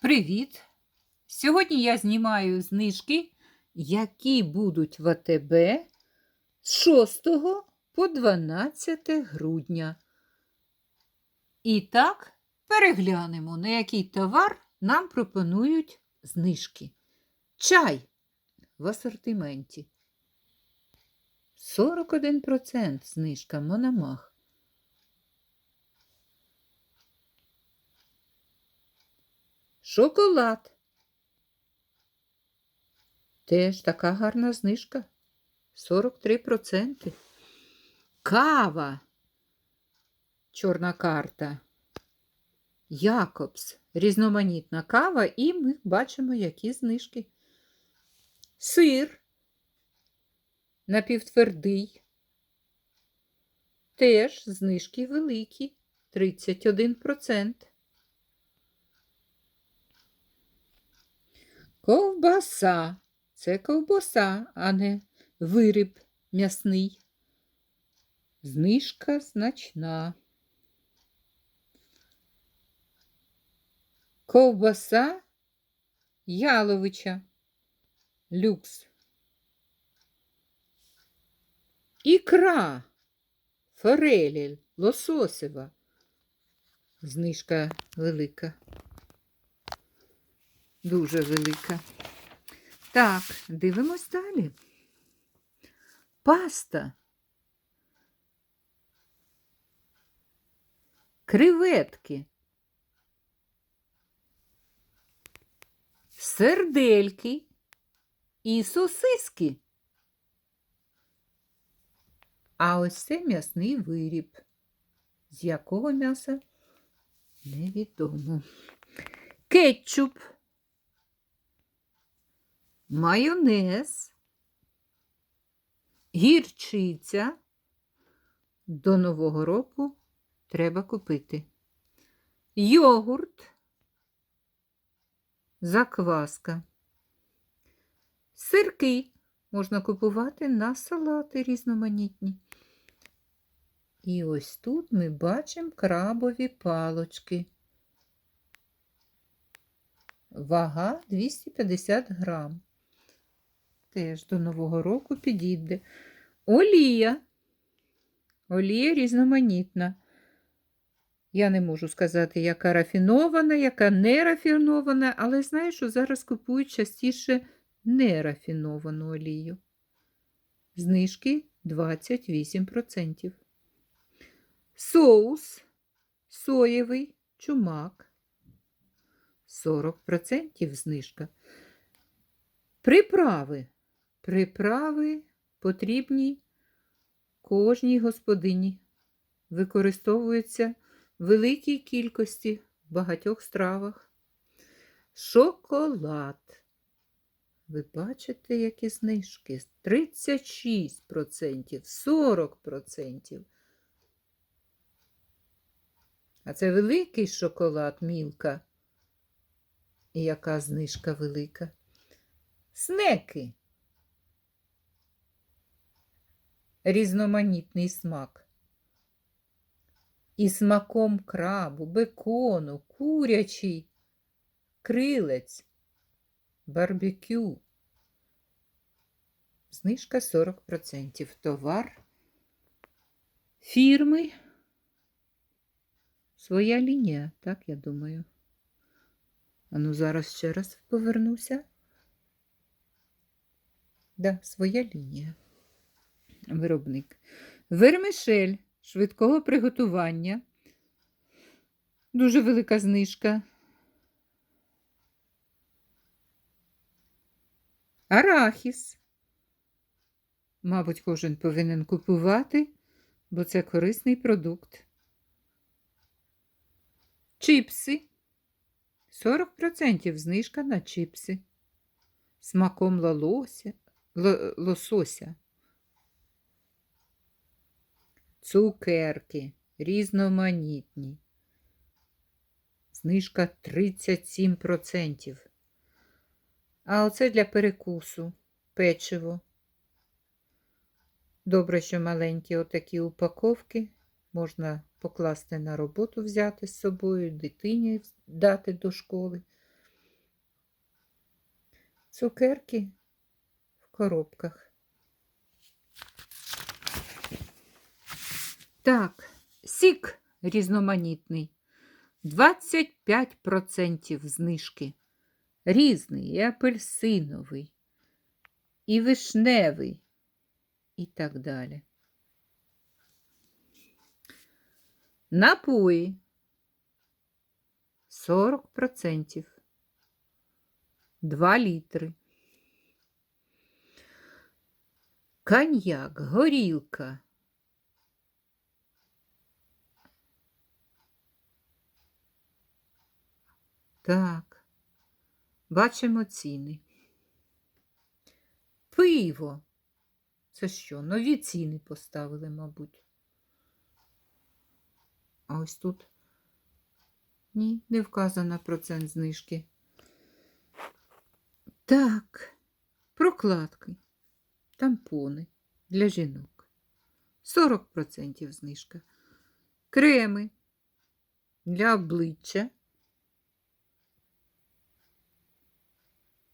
Привіт! Сьогодні я знімаю знижки, які будуть в АТБ з 6 по 12 грудня. І так, переглянемо, на який товар нам пропонують знижки. Чай в асортименті. 41% знижка Мономах. Шоколад. Теж така гарна знижка. 43%. Кава. Чорна карта. Якобс. Різноманітна кава, і ми бачимо, які знижки. Сир. Напівтвердий. Теж знижки великі. 31%. Ковбаса. Це ковбаса, а не виріб м'ясний. Знижка значна. Ковбаса яловича. Люкс. Ікра. Форелі лососева. Знижка велика. Дуже велика. Так, дивимось далі. Паста. Креветки. Сердельки і сосиски. А ось це м'ясний виріб. З якого м'яса? Невідомо. Кетчуп майонез, гірчиця. До Нового року треба купити. Йогурт, закваска. Сирки можна купувати на салати різноманітні. І ось тут ми бачимо крабові палочки. Вага 250 грам теж до Нового року підійде. Олія. Олія різноманітна. Я не можу сказати, яка рафінована, яка не рафінована, але знаю, що зараз купують частіше нерафіновану олію. Знижки 28%. Соус соєвий чумак. 40% знижка. Приправи Приправи потрібні кожній господині. Використовуються в великій кількості в багатьох стравах. Шоколад. Ви бачите, які знижки? 36%, 40%. А це великий шоколад, мілка. І яка знижка велика? Снеки. Різноманітний смак. І смаком крабу, бекону, курячий, крилець, барбекю. Знижка 40%. Товар фірми. Своя лінія, так, я думаю. А ну зараз ще раз повернуся. Да, своя лінія виробник. Вермишель швидкого приготування. Дуже велика знижка. Арахіс. Мабуть, кожен повинен купувати, бо це корисний продукт. Чіпси. 40% знижка на чіпси. Смаком лолося, лосося цукерки різноманітні. Знижка 37%. А оце для перекусу печиво. Добре, що маленькі отакі упаковки можна покласти на роботу, взяти з собою, дитині дати до школи. цукерки в коробках. Так, сік різноманітний. 25% знижки. Різний, і апельсиновий, і вишневий, і так далі. Напої 40%. 2 літри. Коньяк, горілка. Так, бачимо ціни. Пиво. Це що? Нові ціни поставили, мабуть. А ось тут ні, не вказано процент знижки. Так, прокладки, тампони для жінок. 40% знижка. Креми для обличчя,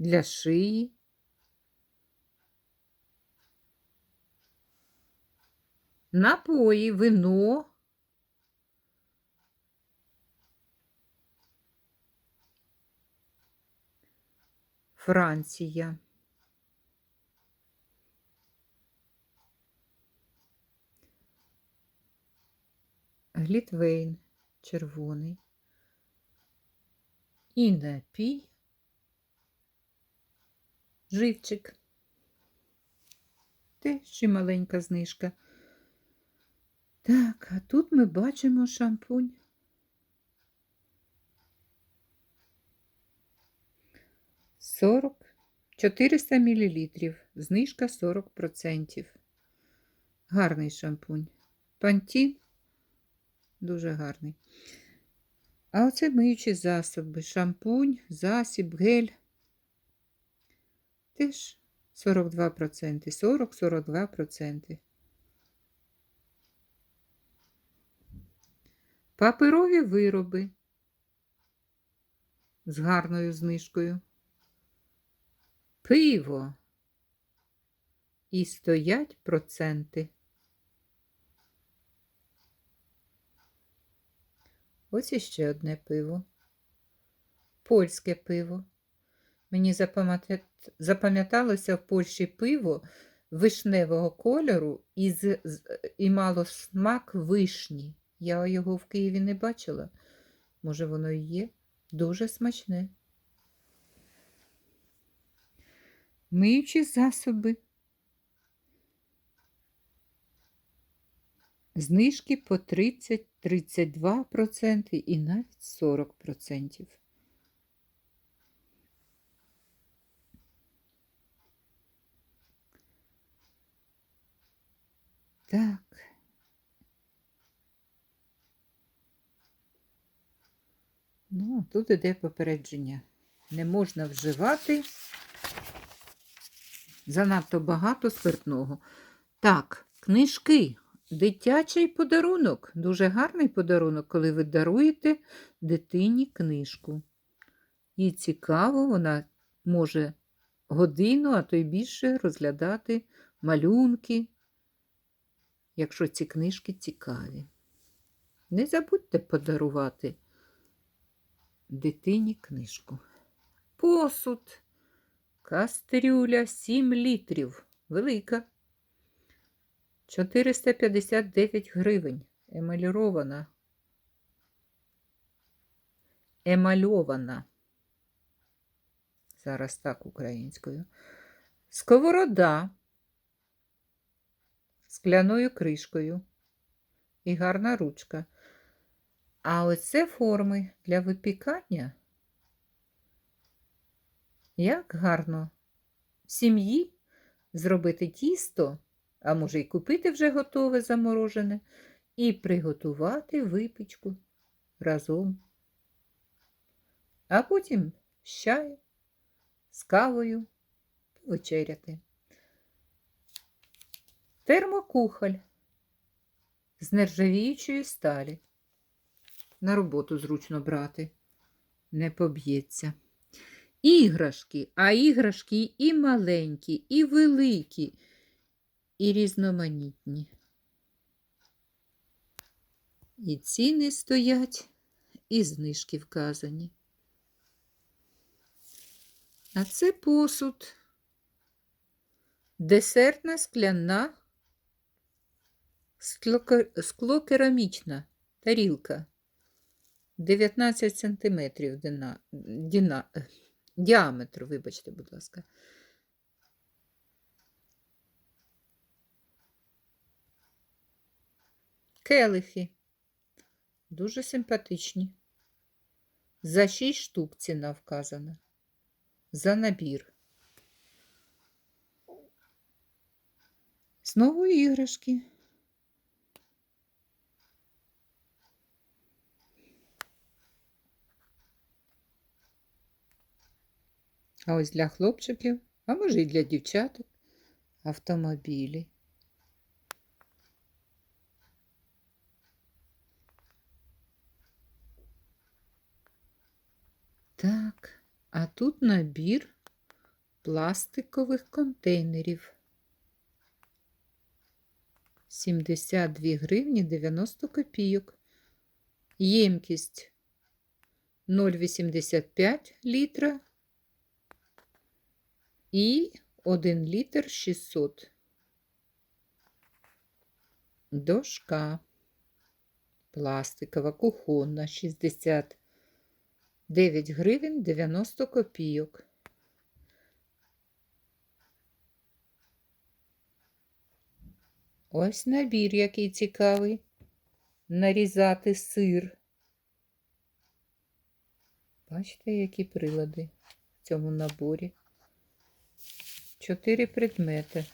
для шиї. Напої, вино. Франція. Глітвейн червоний. І напій. Живчик. Те ще маленька знижка. Так, а тут ми бачимо шампунь. Сорок 400 мл, знижка 40%. Гарний шампунь. Пантін дуже гарний. А оце миючі засоби. Шампунь, засіб, гель. Теж 42%, 40-42%. Паперові вироби з гарною знижкою. Пиво. І стоять проценти. Ось іще одне пиво. Польське пиво. Мені запам'яталося в Польщі пиво вишневого кольору і, з, і мало смак вишні. Я його в Києві не бачила. Може, воно і є. Дуже смачне. Миючі засоби. Знижки по 30-32% і навіть 40%. Так. Ну, тут іде попередження. Не можна вживати занадто багато спиртного. Так, книжки. Дитячий подарунок. Дуже гарний подарунок, коли ви даруєте дитині книжку. І цікаво, вона може годину, а то й більше розглядати малюнки, якщо ці книжки цікаві. Не забудьте подарувати дитині книжку. Посуд. Кастрюля 7 літрів. Велика. 459 гривень. Емалірована. Емальована. Зараз так українською. Сковорода скляною кришкою. І гарна ручка. А оце форми для випікання. Як гарно в сім'ї зробити тісто, а може й купити вже готове заморожене, і приготувати випічку разом. А потім з чаєм, з кавою вечеряти. Термокухоль з нержавіючої сталі. На роботу зручно брати, не поб'ється. іграшки, а іграшки і маленькі, і великі, і різноманітні. І ціни стоять, і знижки вказані. А це посуд. Десертна скляна склокерамічна тарілка. 19 сантиметрів дина, діна, е, діаметру, вибачте, будь ласка. Келихи. Дуже симпатичні. За 6 штук ціна вказана. За набір. Знову іграшки. А ось для хлопчиків, а може і для дівчаток, автомобілі. Так, а тут набір пластикових контейнерів. 72 гривні 90 копійок. Ємкість 0,85 літра і 1 літр 600. Дошка пластикова, кухонна 69 гривень 90 копійок. Ось набір, який цікавий. Нарізати сир. Бачите, які прилади в цьому наборі. Чотири предмети.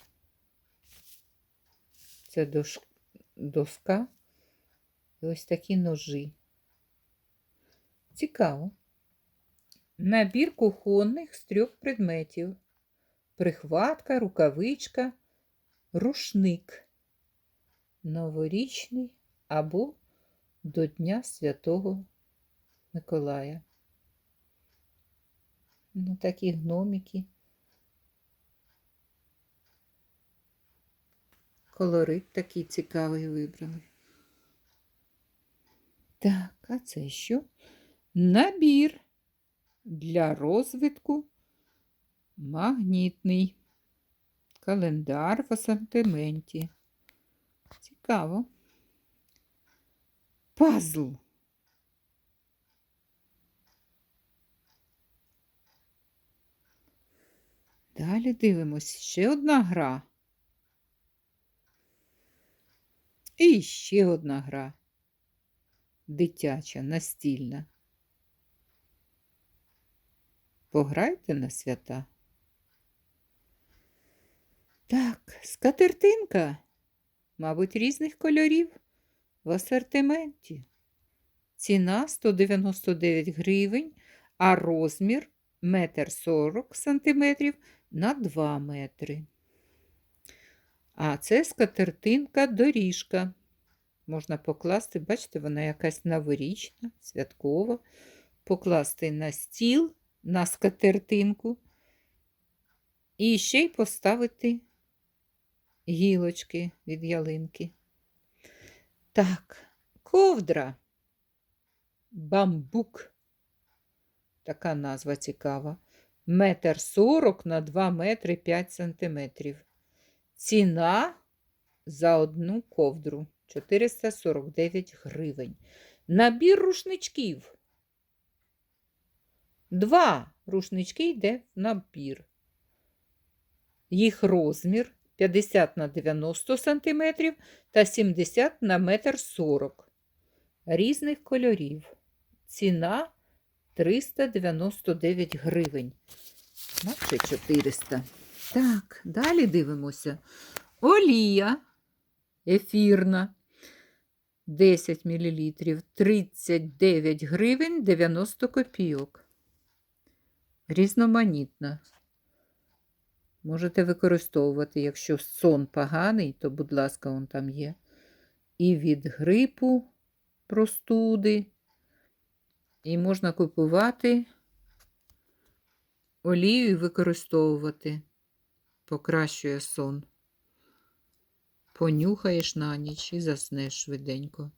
Це доска і ось такі ножі. Цікаво. Набір кухонних з трьох предметів. Прихватка, рукавичка, рушник. Новорічний або до Дня Святого Миколая. Ну, такі гномики. Колорит такий цікавий вибрали. Так, а це що? Набір для розвитку магнітний. Календар в асортименті. Цікаво. Пазл. Далі дивимось ще одна гра. І ще одна гра. Дитяча, настільна. Пограйте на свята. Так, скатертинка, мабуть, різних кольорів в асортименті. Ціна 199 гривень, а розмір 1,40 сантиметрів на 2 метри. А це скатертинка доріжка. Можна покласти, бачите, вона якась новорічна, святкова. Покласти на стіл, на скатертинку. І ще й поставити гілочки від ялинки. Так, ковдра. Бамбук. Така назва цікава. Метр сорок на 2 метри 5 сантиметрів. Ціна за одну ковдру 449 гривень. Набір рушничків. Два рушнички йде в набір. Їх розмір 50 на 90 см та 70 на 1,40 м. Різних кольорів. Ціна 399 гривень. Наче 400. Так, далі дивимося. Олія ефірна 10 мл 39 гривень 90 копійок. Різноманітна. Можете використовувати, якщо сон поганий, то, будь ласка, он там є. І від грипу, простуди. І можна купувати олію і використовувати. Покращує сон. Понюхаєш на ніч і заснеш швиденько.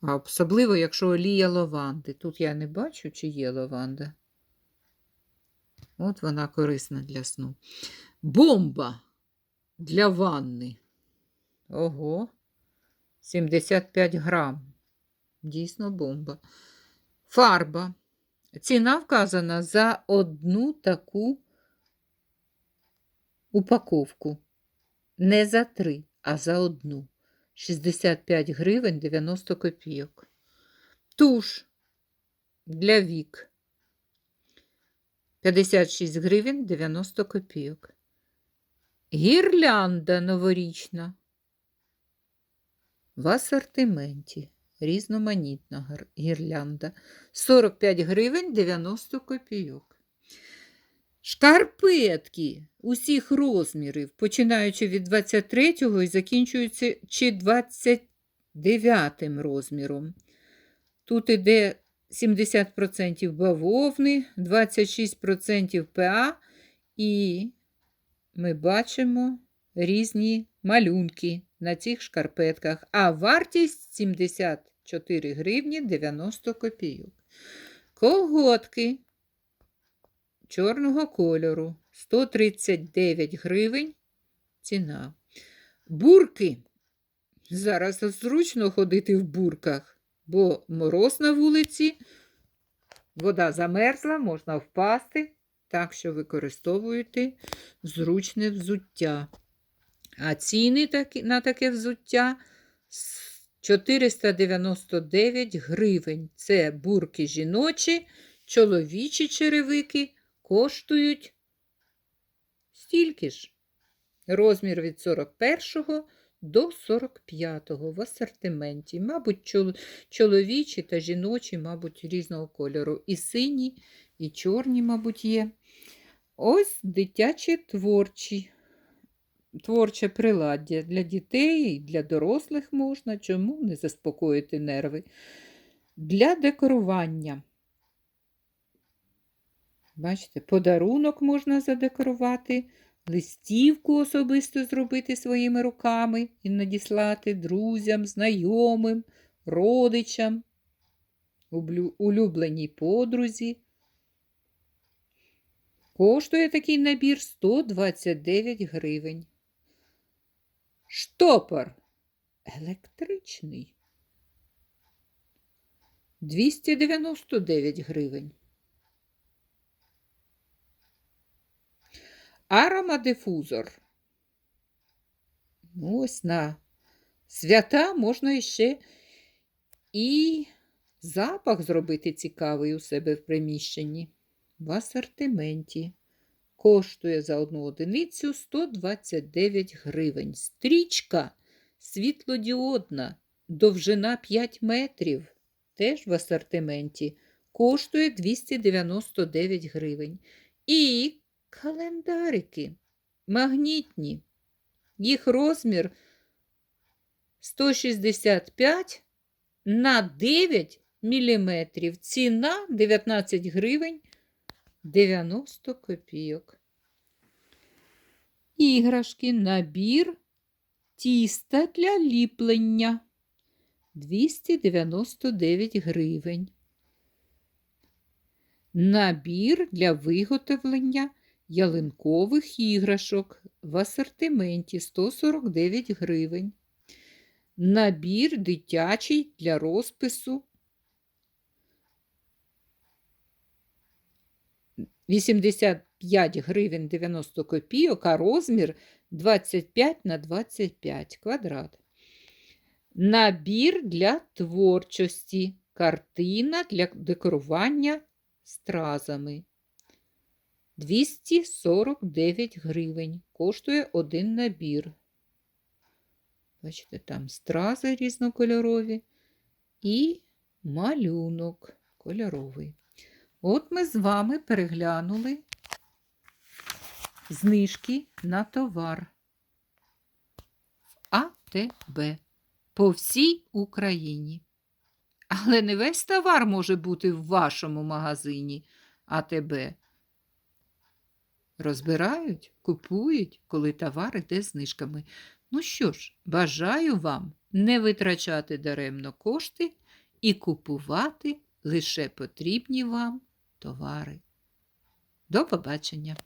А особливо, якщо олія лаванди. Тут я не бачу, чи є лаванда. От вона корисна для сну. Бомба для ванни. Ого, 75 грам. Дійсно бомба. Фарба. Ціна вказана за одну таку упаковку. Не за три, а за одну. 65 гривень 90 копійок. Туш для вік. 56 гривень 90 копійок. Гірлянда новорічна. В асортименті. Різноманітна гірлянда. 45 гривень 90 копійок. Шкарпетки усіх розмірів, починаючи від 23-го і закінчуючи 29 розміром. Тут іде 70% бавовни, 26% ПА, і ми бачимо різні малюнки на цих шкарпетках, а вартість 74 гривні 90 копійок. Колготки чорного кольору 139 гривень ціна. Бурки. Зараз зручно ходити в бурках, бо мороз на вулиці, вода замерзла, можна впасти, так що використовуєте зручне взуття. А ціни на таке взуття 499 гривень. Це бурки жіночі, чоловічі черевики коштують стільки ж. Розмір від 41 до 45 в асортименті. Мабуть, чоловічі та жіночі, мабуть, різного кольору. І сині, і чорні, мабуть, є. Ось дитячі творчі. Творче приладдя для дітей і для дорослих можна, чому не заспокоїти нерви. Для декорування. Бачите, подарунок можна задекорувати, листівку особисто зробити своїми руками і надіслати друзям, знайомим, родичам, улюбленій подрузі. Коштує такий набір 129 гривень. Штопор електричний. 299 гривень. Аромадифузор. Ну, Ось на свята можна іще і запах зробити цікавий у себе в приміщенні. В асортименті. Коштує за одну одиницю 129 гривень. Стрічка світлодіодна, довжина 5 метрів. Теж в асортименті. Коштує 299 гривень. І календарики магнітні. Їх розмір 165 на 9 міліметрів. Ціна 19 гривень 90 копійок. Іграшки, набір тіста для ліплення 299 гривень. Набір для виготовлення ялинкових іграшок в асортименті 149 гривень. Набір дитячий для розпису 85 гривень 90 копійок, а розмір 25 на 25 квадрат. Набір для творчості. Картина для декорування стразами. 249 гривень. Коштує один набір. Бачите, там стрази різнокольорові і малюнок кольоровий. От ми з вами переглянули знижки на товар АТБ по всій Україні. Але не весь товар може бути в вашому магазині АТБ. Розбирають, купують, коли товар іде знижками. Ну що ж, бажаю вам не витрачати даремно кошти і купувати лише потрібні вам товари. До побачення!